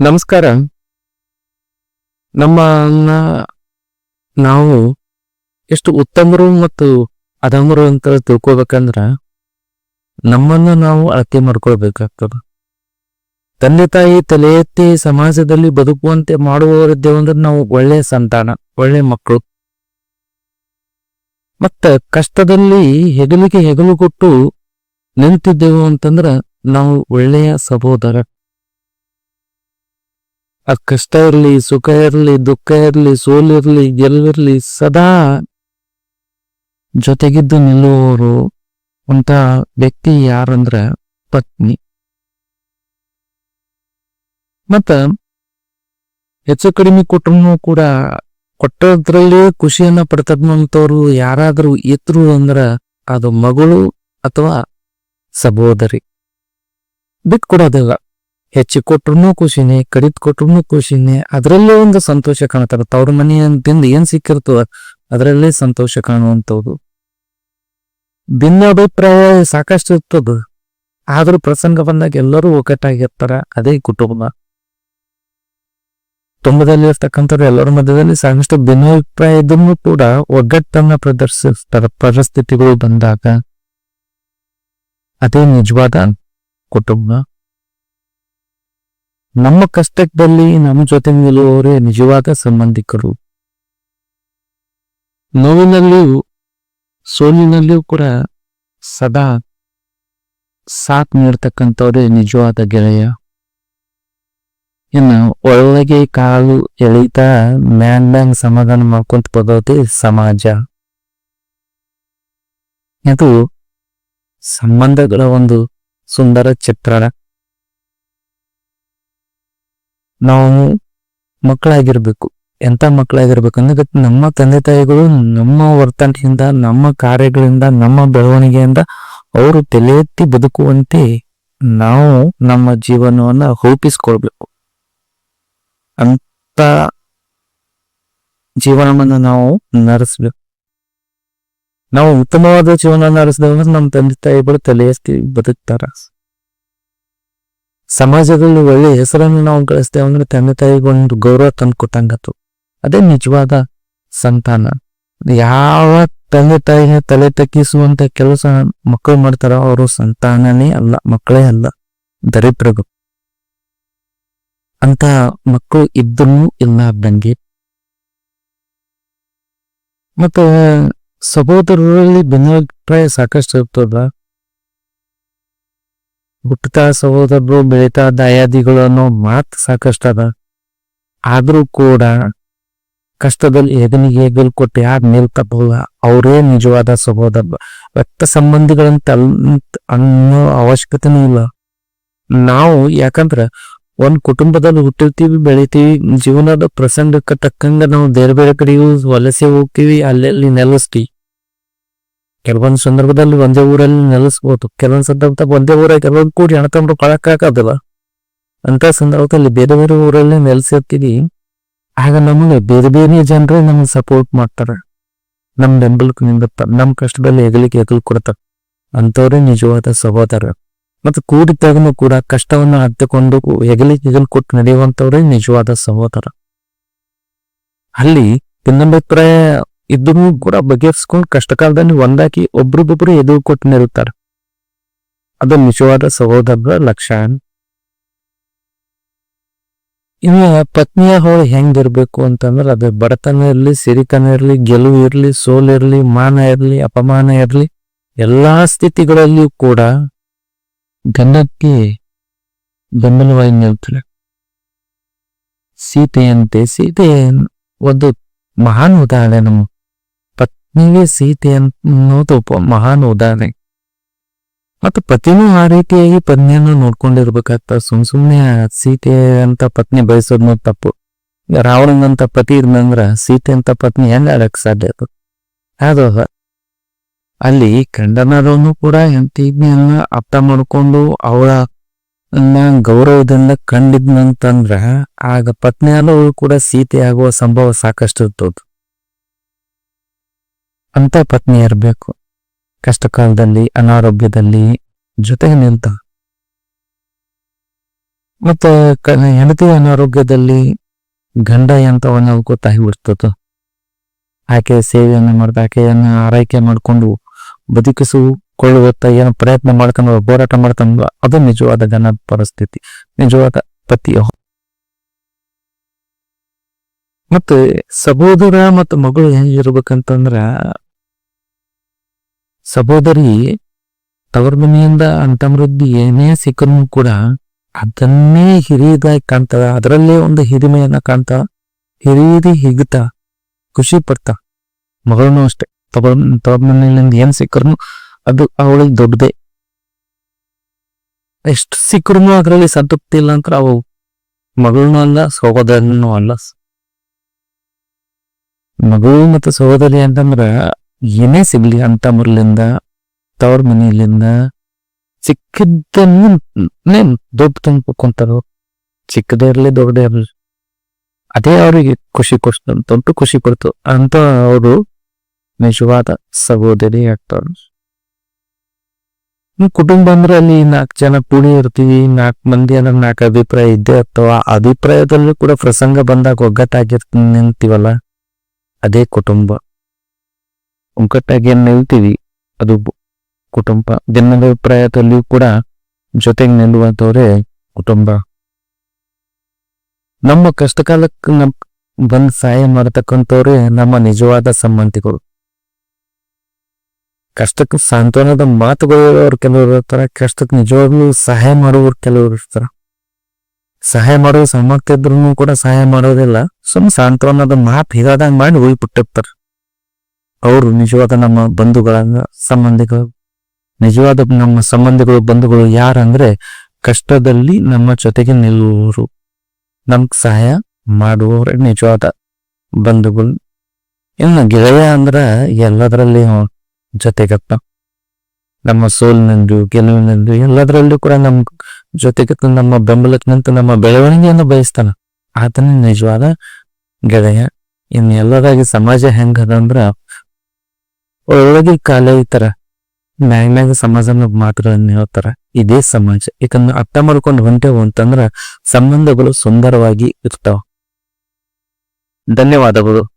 ನಮಸ್ಕಾರ. ನಮ್ಮ ನಾವು ಎಷ್ಟು ಉತ್ತಮರು ಮತ್ತು ಅದಮರು ಅಂತ ತಿಳ್ಕೊಬೇಕಂದ್ರ ನಮ್ಮನ್ನ ನಾವು ಅಳತೆ ಮಾಡ್ಕೊಳ್ಬೇಕಾಗ್ತದ. ತಂದೆ ತಾಯಿ ತಲೆ ಎತ್ತಿ ಸಮಾಜದಲ್ಲಿ ಬದುಕುವಂತೆ ಮಾಡುವವರಿದ್ದೇವೆ ಅಂದ್ರೆ ನಾವು ಒಳ್ಳೆಯ ಸಂತಾನ, ಒಳ್ಳೆ ಮಕ್ಕಳು. ಮತ್ತ ಕಷ್ಟದಲ್ಲಿ ಹೆಗಲಿಗೆ ಹೆಗಲು ಕೊಟ್ಟು ನಿಂತಿದ್ದೆವು ಅಂತಂದ್ರ ನಾವು ಒಳ್ಳೆಯ ಸಹೋದರ. ಕಷ್ಟ ಇರಲಿ, ಸುಖ ಇರಲಿ, ದುಃಖ ಇರಲಿ ಸೋಲಿರಲಿ ಗೆಲುವಿರ್ಲಿ ಸದಾ ಜೊತೆಗಿದ್ದು ನಿಲ್ಲುವವರು ಅಂತ ವ್ಯಕ್ತಿ ಯಾರಂದ್ರೆ ಪತ್ನಿ. ಮತ್ತ ಹೆಚ್ಚು ಕಡಿಮೆ ಕೊಟ್ಟರು ಕೂಡ ಕೊಟ್ಟದ್ರಲ್ಲೇ ಖುಷಿಯನ್ನ ಪಡ್ತಕ್ಕಂಥವ್ರು ಯಾರಾದ್ರೂ ಇದ್ರು ಅಂದ್ರ ಅದು ಮಗಳು ಅಥವಾ ಸಹೋದರಿ. ಬಿಟ್ಟು ಕೊಡೋದಿಲ್ಲ ಹೆಚ್ಚು ಕೊಟ್ರು ಖುಷಿನೇ ಕಡಿತ್ ಕೊಟ್ರು ಖುಷಿನೇ, ಅದರಲ್ಲೇ ಒಂದು ಸಂತೋಷ ಕಾಣ್ತಾರ ತವ್ರ ಮನೆಯಿಂದ ಏನ್ ಸಿಕ್ಕಿರ್ತದ ಅದರಲ್ಲೇ ಸಂತೋಷ ಕಾಣುವಂಥದ್ದು ಭಿನ್ನ ಅಭಿಪ್ರಾಯ ಸಾಕಷ್ಟು ಇರ್ತದ. ಆದ್ರೂ ಪ್ರಸಂಗ ಬಂದಾಗ ಎಲ್ಲರೂ ಒಗ್ಗಟ್ಟಾಗಿರ್ತಾರ. ಅದೇ ಕುಟುಂಬ. ಕುಟುಂಬದಲ್ಲಿ ಇರ್ತಕ್ಕಂಥವ್ರು ಎಲ್ಲರ ಮಧ್ಯದಲ್ಲಿ ಸಾಕಷ್ಟು ಭಿನ್ನಾಭಿಪ್ರಾಯ ಇದನ್ನು ಕೂಡ ಒಗ್ಗಟ್ಟನ್ನ ಪ್ರದರ್ಶಿಸ್ತಾರ. ಪರಿಸ್ಥಿತಿಗಳು ಬಂದಾಗ. ಅದೇ ನಿಜವಾದ ಕುಟುಂಬ. ನಮ್ಮ ಕಷ್ಟದಲ್ಲಿ ನಮ್ಮ ಜೊತೆ ನಿಲ್ಲುವವರೇ ನಿಜವಾದ ಸಂಬಂಧಿಕರು. ನೋವಿನಲ್ಲಿಯೂ ಸೋಲಿನಲ್ಲಿಯೂ ಕೂಡ ಸದಾ ಸಾಥ್ ನೀಡ್ತಕ್ಕಂಥವರೇ ನಿಜವಾದ ಗೆಳೆಯ. ಇನ್ನು ಒಳಗೆ ಕಾಲು ಎಳಿತಾ, ಮ್ಯಾನ್ ಮ್ಯಾನ್ ಸಮಾಧಾನ ಮಾಡ್ಕೊಂತ ಬರೋದೇ ಸಮಾಜ. ಇದು ಸಂಬಂಧಗಳ ಒಂದು ಸುಂದರ ಚಿತ್ರಣ. ನಾವು ಮಕ್ಕಳಾಗಿರ್ಬೇಕು. ಎಂತ ಮಕ್ಕಳಾಗಿರ್ಬೇಕು ಅಂದ್ರೆ ನಮ್ಮ ತಂದೆ ತಾಯಿಗಳು ನಮ್ಮ ವರ್ತನೆಯಿಂದ, ನಮ್ಮ ಕಾರ್ಯಗಳಿಂದ, ನಮ್ಮ ಬೆಳವಣಿಗೆಯಿಂದ ಅವರು ತಲೆ ಎತ್ತಿ ಬದುಕುವಂತೆ ನಾವು ನಮ್ಮ ಜೀವನವನ್ನ ರೂಪಿಸ್ಕೊಳ್ಬೇಕು. ಅಂತ ಜೀವನವನ್ನ ನಾವು ನಡೆಸ್ಬೇಕು. ನಾವು ಉತ್ತಮವಾದ ಜೀವನ ನಡೆಸಿದಾಗ ನಮ್ಮ ತಂದೆ ತಾಯಿಗಳು ತಲೆ ಎತ್ತಿ ಬದುಕ್ತಾರ. ಸಮಾಜದಲ್ಲಿ ಒಳ್ಳೆ ಹೆಸರನ್ನು ನಾವು ಗಳಿಸ್ತೇವೆ ಅಂದ್ರೆ ತಂದೆ ತಾಯಿಗೆ ಒಂದು ಗೌರವ ತಂದು ಕೊಟ್ಟಂಗತ್ತು. ಅದೇ ನಿಜವಾದ ಸಂತಾನ. ಯಾವ ತಂದೆ ತಾಯಿಗೆ ತಲೆ ತಗ್ಗಿಸುವಂತ ಕೆಲಸ ಮಕ್ಕಳು ಮಾಡ್ತಾರೋ ಅವರು ಸಂತಾನನೇ ಅಲ್ಲ, ಮಕ್ಕಳೇ ಅಲ್ಲ ದರಿದ್ರಗು ಅಂತ ಮಕ್ಕಳು ಇದ್ರೂ ಇಲ್ಲ ಬಂಗಿ ಮತ್ತೆ ಸಹೋದರರಲ್ಲಿ ಭಿನ್ನಾಭಿಪ್ರಾಯ ಸಾಕಷ್ಟು ಇರ್ತದ. ಹುಟ್ಟುತ್ತಾ ಸಹೋದರರು ಬೆಳೀತಾ ದಯಾದಿಗಳು ಅನ್ನೋ ಮಾತು ಸಾಕಷ್ಟು ಅದ ಆದ್ರೂ ಕೂಡ ಕಷ್ಟದಲ್ಲಿ ಹೆಗನಿಗೆ ಹೆಗಲ್ ಕೊಟ್ಟು ಯಾರು ನಿಲ್ತಪ್ಪಲ್ಲ ಅವರೇ ನಿಜವಾದ ಸಹೋದರ ರಕ್ತ ಸಂಬಂಧಿಗಳಂತ ಅನ್ನೋ ಅವಶ್ಯಕತೆನೂ ಇಲ್ಲ. ನಾವು ಯಾಕಂದ್ರ ಒಂದ್ ಕುಟುಂಬದಲ್ಲಿ ಹುಟ್ಟಿರ್ತೀವಿ, ಬೆಳಿತೀವಿ, ಜೀವನದ ಪ್ರಸಂಗಕ್ಕೆ ತಕ್ಕಂಗ ನಾವು ಬೇರೆ ಬೇರೆ ಕಡೆಗೂ ವಲಸೆ ಹೋಗ್ತೀವಿ, ಅಲ್ಲಲ್ಲಿ ನೆಲೆಸ್ತೀವಿ. ಕೆಲವೊಂದು ಸಂದರ್ಭದಲ್ಲಿ ಒಂದೇ ಊರಲ್ಲಿ ನೆಲೆಸ್ಬೋದು, ಕೆಲವೊಂದು ಸಂದರ್ಭದಾಗ ಒಂದೇ ಊರಾಗ ಕೆಲವೊಂದು ಕೂಡಿ ತಂದು ಕೊಳಕ್ಕಾಗೋದಿಲ್ಲ. ಅಂತ ಸಂದರ್ಭದಲ್ಲಿ ಬೇರೆ ಬೇರೆ ಊರಲ್ಲಿ ನೆಲೆಸಿರ್ತೀವಿ ಆಗ ನಮಗೆ ಬೇರೆ ಬೇರೆ ಜನರೇ ನಮ್ಗೆ ಸಪೋರ್ಟ್ ಮಾಡ್ತಾರೆ. ನಮ್ಮ ಬೆಂಬಲಕ್ಕೆ ನಿಂದಿರ್ತಾರೆ ನಮ್ಮ ಕಷ್ಟದಲ್ಲಿ ಹೆಗಲಿಗೆ ಹೆಗಲು ಕೊಡ್ತಾರೆ. ಅಂಥವ್ರೇ ನಿಜವಾದ ಸಹೋದರ. ಮತ್ತು ಕೂಡಿದ್ದಾಗನು ಕೂಡ ಕಷ್ಟವನ್ನು ಹತ್ತಿಕೊಂಡು ಹೆಗಲಿಗೆ ಹೆಗಲು ಕೊಟ್ಟು ನಡೆಯುವಂಥವ್ರೇ ನಿಜವಾದ ಸಹೋದರ. ಅಲ್ಲಿ ಭಿನ್ನಾಭಿಪ್ರಾಯ ಇದ್ದೂ ಕೂಡ ಬಗೆಹರಿಸ್ಕೊಂಡು ಕಷ್ಟ ಕಾಲದಲ್ಲಿ ಒಂದಾಗಿ ಒಬ್ರಿಗೊಬ್ರು ಎದುರು ಕೊಟ್ಟು ನಿರುತ್ತಾರೆ ಅದು ನಿಜವಾದ ಸಹೋದರರ ಲಕ್ಷಣ. ಇನ್ನು ಪತ್ನಿಯ ಹೋಳು ಹೆಂಗಿರ್ಬೇಕು ಅಂತಂದ್ರೆ ಅದು ಬಡತನ ಇರಲಿ, ಸಿರಿತನ ಇರಲಿ, ಗೆಲುವು ಇರಲಿ, ಸೋಲು ಇರಲಿ, ಮಾನ ಇರಲಿ, ಅಪಮಾನ ಇರಲಿ, ಎಲ್ಲಾ ಸ್ಥಿತಿಗಳಲ್ಲಿಯೂ ಕೂಡ ಗಂಡಕ್ಕೆ ಬೆಂಬಲವಾಗಿ ನಿಲ್ತಾಳೆ ಸೀತೆಯಂತೆ ಸೀತೆ ಒಂದು ಮಹಾನ್ ಉದಾಹರಣೆ ನಮ್ಮ ಪತ್ನಿಗೆ ಸೀತೆ ಅನ್ನೋದು ಮಹಾನ್ ಉದಾಹರಣೆ ಮತ್ತು ಪತಿನೂ ಆ ರೀತಿಯಾಗಿ ಪತ್ನಿಯನ್ನು ನೋಡ್ಕೊಂಡಿರ್ಬೇಕಾಗ್ತ. ಸುಮ್ ಸುಮ್ನೆ ಆ ಸೀತೆ ಅಂತ ಪತ್ನಿ ಬಯಸೋದ್ನು ತಪ್ಪು. ರಾವಣನಂತ ಪತಿ ಇದ್ನಂದ್ರ ಸೀತೆ ಅಂತ ಪತ್ನಿ ಹೆಂಗ ಆಡಕ್ ಸಾಧ್ಯ ಅದು? ಅದು ಅಲ್ಲಿ ಕಂಡನಾದವನು ಕೂಡ ಎಂತ ಅರ್ಥ ಮಾಡ್ಕೊಂಡು ಅವಳ ಗೌರವದಿಂದ ಕಂಡಿದ್ನಂತಂದ್ರ ಆಗ ಪತ್ನಿ ಕೂಡ ಸೀತೆ ಆಗುವ ಸಂಭವ ಸಾಕಷ್ಟು ಇರ್ತದ ಅಂತ ಪತ್ನಿ ಇರಬೇಕು ಕಷ್ಟ ಕಾಲದಲ್ಲಿ ಅನಾರೋಗ್ಯದಲ್ಲಿ ಜೊತೆ ನಿಂತ. ಮತ್ತೆ ಹೆಂಡತಿ ಅನಾರೋಗ್ಯದಲ್ಲಿ ಗಂಡ ಎಂತವನ್ನ ಗೊತ್ತಾಗಿ ಬಿಡ್ತದ. ಆಕೆ ಸೇವೆಯನ್ನು ಮಾಡ್ದ ಆಕೆಯನ್ನ ಆರೈಕೆ ಮಾಡಿಕೊಂಡು ಬದುಕಿಸಿಕೊಳ್ಳುವತ್ತ ಏನು ಪ್ರಯತ್ನ ಮಾಡ್ಕೊಂಡು ಹೋರಾಟ ಮಾಡ್ಕೊಂಡು ಅದು ನಿಜವಾದ ಗಣ ಪರಿಸ್ಥಿತಿ, ನಿಜವಾದ ಪತಿಯ ಮತ್ತೆ ಸಹೋದರ ಮತ್ತು ಮಗಳು ಹೆಂಗಿರ್ಬೇಕಂತಂದ್ರ ಸಹೋದರಿ, ತವರ ಮನೆಯಿಂದ ಅಂತಮೃದ್ಧಿ ಏನೇ ಸಿಕ್ಕರೂ ಕೂಡ ಅದನ್ನೇ ಹಿರಿಯದಾಗಿ ಕಾಣ್ತಾಳ. ಅದರಲ್ಲೇ ಒಂದು ಹಿರಿಮೆಯನ್ನ ಕಾಣ್ತಾ ಹಿರಿಯದಿ ಹಿಗ್ತಾ, ಖುಷಿ ಪಡ್ತಾ. ಮಗಳನು ಅಷ್ಟೇ. ತವರ ತವರ ಮನೆಯಿಂದ ಏನ್ ಸಿಕ್ಕರು ಅದು ಅವಳಿಗೆ ದೊಡ್ಡದೇ. ಎಷ್ಟು ಸಿಕ್ಕರು ಅದರಲ್ಲಿ ಸಂತೃಪ್ತಿ ಇಲ್ಲ ಅಂತ ಅವು ಮಗಳನ್ನೂ ಅಲ್ಲ ಸಹೋದರನೂ ಅಲ್ಲ. ಮಗಳು ಮತ್ತು ಸಹೋದರಿ ಅಂತಂದ್ರ ಏನೇ ಸಿಗ್ಲಿ ಅಂತ ಮುರ್ಲಿಂದ ತವ್ರ ಮನೆಯಲ್ಲಿಂದ ಸಿಕ್ಕಿದ್ದನ್ನೇ ದೊಡ್ಡ ತುಂಬ್ಕೊಂತಾರ ಚಿಕ್ಕದೇ ಇರ್ಲಿ ದೊಡ್ಡದೇ ಇರ್ಲಿ. ಅದೇ ಅವ್ರಿಗೆ ಖುಷಿ ಕೊಡ್ತಂತೂ ಖುಷಿ ಕೊಡ್ತು ಅಂತ ಅವರು ನಿಜವಾದ ಸಹೋದರಿ ಆಗ್ತಾರ ಹ್ಮ್, ಕುಟುಂಬ ಅಂದ್ರೆ ಅಲ್ಲಿ ನಾಲ್ಕು ಜನ ಕೂಡಿ ಇರ್ತೀವಿ ನಾಲ್ಕು ಮಂದಿ ಅಂದ್ರೆ ನಾಲ್ಕು ಅಭಿಪ್ರಾಯ ಇದ್ದೇ ಇರ್ತಾವ. ಆ ಅಭಿಪ್ರಾಯದಲ್ಲೂ ಕೂಡ ಪ್ರಸಂಗ ಬಂದಾಗ ಒಗ್ಗಟ್ಟಾಗಿರ್ತ ನಿಂತೀವಲ್ಲ? ಅದೇ ಕುಟುಂಬ. ಒಗ್ಗಟ್ಟಾಗಿ ಏನ್ ನಿಲ್ತೀವಿ, ಅದು ಕುಟುಂಬ ಕುಟುಂಬ ಭಿನ್ನಾಭಿಪ್ರಾಯದಲ್ಲಿಯೂ ಕೂಡ ಜೊತೆಗೆ ನಿಲ್ಲುವಂತವ್ರೆ ಕುಟುಂಬ. ನಮ್ಮ ಕಷ್ಟಕಾಲಕ್ಕೆ ನಮ್ ಬಂದ್ ಸಹಾಯ ಮಾಡತಕ್ಕಂಥವ್ರೆ ನಮ್ಮ ನಿಜವಾದ ಸಂಬಂಧಿಗಳು ಕಷ್ಟಕ್ಕೆ ಸಾಂತ್ವನದ ಮಾತುಗಳು ಅವ್ರು ಕೆಲವರು ಇರ್ತಾರ, ಕಷ್ಟಕ್ಕೆ ನಿಜವಾಗ್ಲೂ ಸಹಾಯ ಮಾಡುವವ್ರು ಕೆಲವರು ಇರ್ತಾರ. ಸಹಾಯ ಮಾಡೋ ಸಾಮರ್ಥ್ಯ ಇದ್ರೂ ಕೂಡ ಸಹಾಯ ಮಾಡೋದಿಲ್ಲ ಸುಮ್ ಸಾಂತ್ವನದ ಮಾತು ಹೀಗಾದಂಗೆ ಮಾಡಿ ಹೋಗ್ಬಿಟ್ಟಿರ್ತಾರ ಅವರು ನಿಜವಾದ ನಮ್ಮ ಬಂಧುಗಳನ್ನ ಸಂಬಂಧಿಗಳು ನಿಜವಾದ ನಮ್ಮ ಸಂಬಂಧಿಗಳು, ಬಂಧುಗಳು ಯಾರಂದ್ರೆ ಕಷ್ಟದಲ್ಲಿ ನಮ್ಮ ಜೊತೆಗೆ ನಿಲ್ಲುವರು ನಮ್ಗೆ ಸಹಾಯ ಮಾಡುವವರೇ ನಿಜವಾದ ಬಂಧುಗಳು. ಇನ್ನು ಗೆಳೆಯ ಅಂದ್ರೆ ಎಲ್ಲದರಲ್ಲಿ ಜೊತೆಗತ್ತ. ನಮ್ಮ ಸೋಲಿನಂದು ಗೆಲುವಿನಂದು ಎಲ್ಲದರಲ್ಲೂ ಕೂಡ ನಮ್ ಜೊತೆಗತ್ತ ನಮ್ಮ ಬೆಂಬಲಕ್ಕೆ ನಮ್ಮ ಬೆಳವಣಿಗೆಯನ್ನು ಬಯಸ್ತಾನ. ಆತನೇ ನಿಜವಾದ ಗೆಳೆಯ. ಇನ್ನು ಎಲ್ಲದಾಗಿ ಸಮಾಜ ಹೆಂಗದ ಒಳಗೆ ಕಾಲ ತರ ಮ್ಯಾಗ ಮ್ಯಾಗ ಸಮಾಜನ ಮಾತುಗಳನ್ನು ಹೇಳ್ತಾರ. ಇದೇ ಸಮಾಜ. ಯಾಕಂದ್ರೆ ಅರ್ಥ ಮಾಡ್ಕೊಂಡು ಹೊಂಟೇವು ಅಂತಂದ್ರ ಸಂಬಂಧಗಳು ಸುಂದರವಾಗಿ ಇರ್ತಾವ. ಧನ್ಯವಾದಗಳು.